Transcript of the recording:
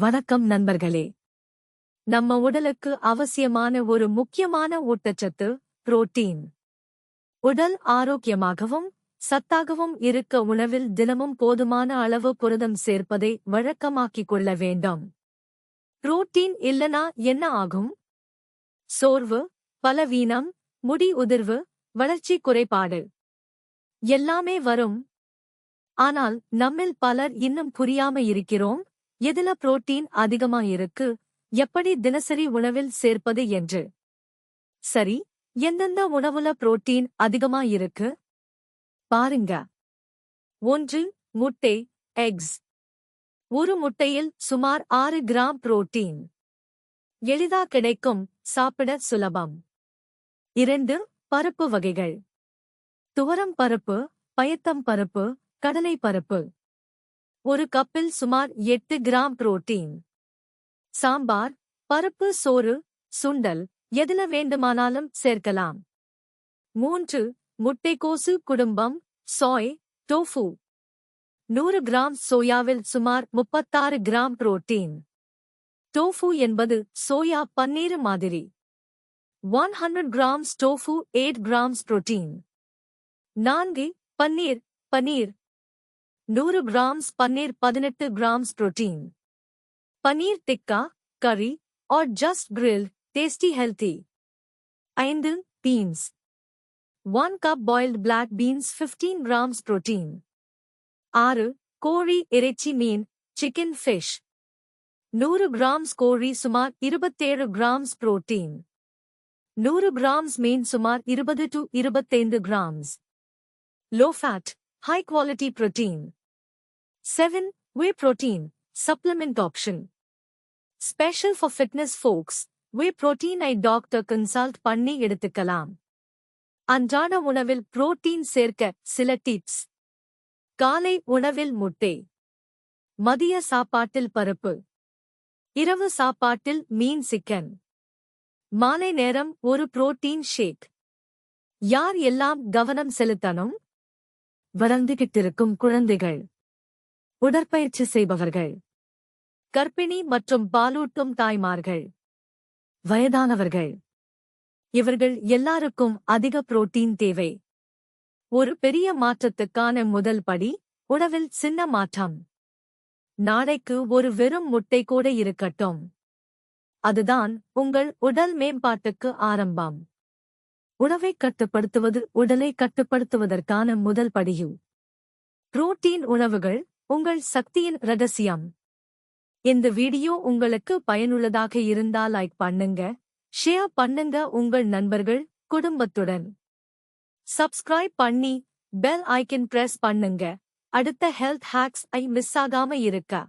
வணக்கம் நண்பர்களே. நம்ம உடலுக்கு அவசியமான ஒரு முக்கியமான ஊட்டச்சத்து புரோட்டீன். உடல் ஆரோக்கியமாகவும் சத்தாகவும் இருக்க உணவில் தினமும் போதுமான அளவு புரதம் சேர்ப்பதை வழக்கமாக்கிக் கொள்ள வேண்டும். புரோட்டீன் இல்லனா என்ன ஆகும்? சோர்வு பலவீனம் முடி உதிர்வு வளர்ச்சி குறைபாடு. எல்லாமே வரும். ஆனால் நம்மில் பலர் இன்னும் புரியாம இருக்கிறோம். எதுல புரோட்டீன் அதிகமா இருக்கு எப்படி தினசரி உணவில் சேர்ப்பது என்று. சரி எந்தெந்த உணவுல புரோட்டீன் அதிகமா இருக்கு பாருங்க. ஒன்று முட்டை எக்ஸ். ஒரு முட்டையில் சுமார் ஆறு கிராம் புரோட்டீன். எளிதா கிடைக்கும் சாப்பிட சுலபம். இரண்டு பருப்பு வகைகள். துவரம் பருப்பு பயத்தம் பருப்பு கடலை பருப்பு. ஒரு கப்பில் சுமார் எட்டு கிராம் புரோட்டீன். சாம்பார் பருப்பு சோறு சுண்டல் எதில வேண்டுமானாலும் சேர்க்கலாம். மூன்று முட்டைக்கோசு குடும்பம் சோய் டோஃபு நூறு கிராம் சோயாவில் சுமார் முப்பத்தாறு கிராம் புரோட்டீன். டோஃபு என்பது சோயா பன்னீர் மாதிரி. One hundred grams tofu eight grams protein. நான்கு பன்னீர் பன்னீர். நூறு கிராம்ஸ் பன்னீர் பதினெட்டு கிராம்ஸ் புரோட்டீன் பன்னீர் டிக்கா கறி or just grilled, tasty healthy. ஐந்து beans. 1 cup boiled black beans 15 grams protein. ஆறு கோழி இறைச்சி மீன் சிக்கன் ஃபிஷ் நூறு கிராம்ஸ் கோழி சுமார் இருபத்தேழு கிராம்ஸ் புரோட்டீன் நூறு கிராம்ஸ் மீன் சுமார் இருபது டு இருபத்தைந்து grams low fat high quality protein seven protein, supplement option. Option special for fitness folks protein ஐ டாக்டர் கன்சல்ட் பண்ணி எடுத்துக்கலாம். அன்றாட உணவில் புரோட்டீன் சேர்க்க சில டிப்ஸ் காலை உணவில் முட்டை. மதிய சாப்பாட்டில் பருப்பு. இரவு சாப்பாட்டில் மீன் சிக்கன். மாலை நேரம் ஒரு புரோட்டீன் ஷேக் யார் எல்லாம் கவனம் செலுத்தணும்? வளர்ந்துகிட்டிருக்கும் குழந்தைகள். உடற்பயிற்சி செய்பவர்கள். கர்ப்பிணி மற்றும் பாலூட்டும் தாய்மார்கள். வயதானவர்கள். இவர்கள் எல்லாருக்கும் அதிக புரோட்டீன் தேவை. ஒரு பெரிய மாற்றத்துக்கான முதல் படி உணவில் சின்ன மாற்றம். நாளைக்கு ஒரு வெறும் முட்டை கூட இருக்கட்டும். அதுதான் உங்கள் உடல் மேம்பாட்டுக்கு ஆரம்பம். உணவை கட்டுப்படுத்துவது உடலை கட்டுப்படுத்துவதற்கான முதல் படியும் புரோட்டீன் உணவுகள் உங்கள் சக்தியின் ரகசியம் இந்த வீடியோ உங்களுக்கு பயனுள்ளதாக இருந்தால் லைக் பண்ணுங்க ஷேர் பண்ணுங்க உங்கள் நண்பர்கள் குடும்பத்துடன். சப்ஸ்கிரைப் பண்ணி பெல் ஐக்கன் பிரஸ் பண்ணுங்க. அடுத்த ஹெல்த் ஹேக்ஸ் ஐ மிஸ் ஆகாம இருக்க.